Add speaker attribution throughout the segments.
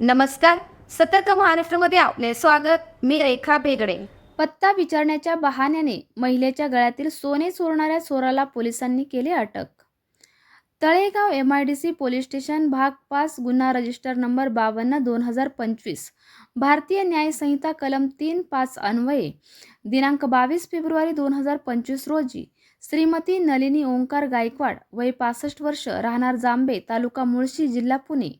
Speaker 1: नमस्कार. सतर्क महाराष्ट्रामध्ये आपले स्वागत. मी रेखा बेगडे
Speaker 2: पत्ता विचारण्याच्या बहाण्याने महिलेच्या गळ्यातील सोने चोरणाऱ्या चोराला पोलिसांनी केले अटक. Talegaon M I D C police station भाग पाच गुन्हा रजिस्टर नंबर बावन्न दोन हजार पंचवीस. भारतीय न्यायसंहिता कलम तीन पाच अन्वये. दिनांक बावीस फेब्रुवारी दोन हजार पंचवीस रोजी श्रीमती नलिनी ओंकार गायकवाड वय पासष्ट वर्ष राहणार जांबे तालुका मुळशी जिल्हा पुणे.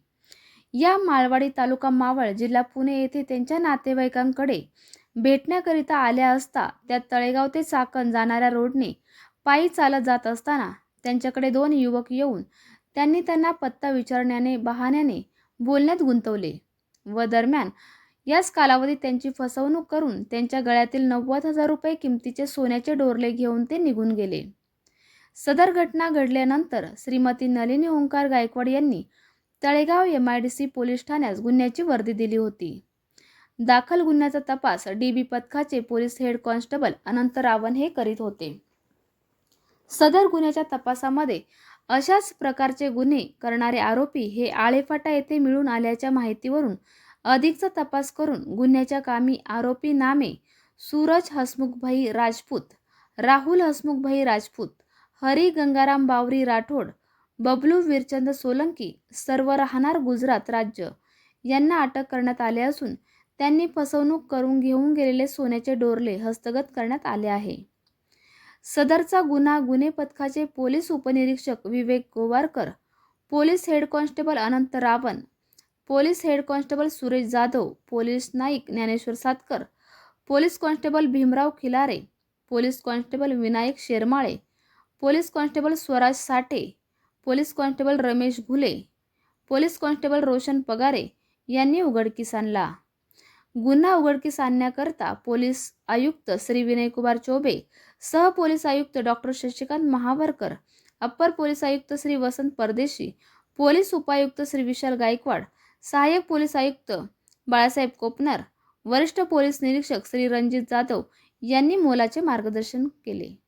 Speaker 2: या मालवाडी तालुका मावळ जिल्हा पुणे येथे त्यांच्या नातेवाईकांकडे भेटण्याकरिता आल्या असता त्या तळेगाव ते चाकण जाणाऱ्या रोडने पायी चालत जात असताना त्यांच्याकडे दोन युवक येऊन त्यांनी त्यांना पत्ता विचारण्याने बहाण्याने बोलण्यात गुंतवले व दरम्यान याच कालावधीत त्यांची फसवणूक करून त्यांच्या गळ्यातील नव्वद हजार रुपये किमतीचे सोन्याचे डोरले घेऊन ते निघून गेले. सदर घटना घडल्यानंतर श्रीमती नलिनी ओंकार गायकवाड यांनी Talegaon M I D C police ठाण्यास गुन्ह्याची वर्दी दिली होती. दाखल गुन्ह्याचा तपास डी बी पथकाचे police head constable Anant Ravan हे करीत होते. सदर गुन्ह्याच्या तपासामध्ये अशाच प्रकारचे गुन्हे करणारे आरोपी हे आळेफाटा येथे मिळून आल्याच्या माहितीवरून अधिकचा तपास करून गुन्ह्याच्या कामी आरोपी नामे सूरज हसमुखभाई राजपूत राहुल हसमुखभाई राजपूत हरी गंगाराम बावरी राठोड बबलू वीरचंद सोलंकी सर्व राहणार गुजरात राज्य. यांना अटक करण्यात आले असून त्यांनी फसवणूक करून घेऊन गेलेले सोन्याचे डोरले हस्तगत करण्यात आले आहे. सदरचा गुन्हा गुन्हे पथकाचे पोलीस उपनिरीक्षक Vivek Gowarkar police head constable Anant Ravan police head constable Suresh Jadhav police Naik Dnyaneshwar Satkar police constable Bhimrao Khilare police constable Vinayak Shermale police constable Swaraj Sathe police constable Ramesh Ghule police constable Roshan Pagare यांनी उघडकीस आणला. गुन्हा उघडकीस आणण्याकरता police आयुक्त श्री विनयकुमार चौबे सह police आयुक्त doctor Shashikant Mahavarkar upper police आयुक्त Shri Vasant Pardeshi police उपायुक्त श्री विशाल गायकवाड सहाय्यक पोलीस आयुक्त बाळासाहेब कोपनर वरिष्ठ पोलीस निरीक्षक श्री रणजित जाधव यांनी मोलाचे मार्गदर्शन केले.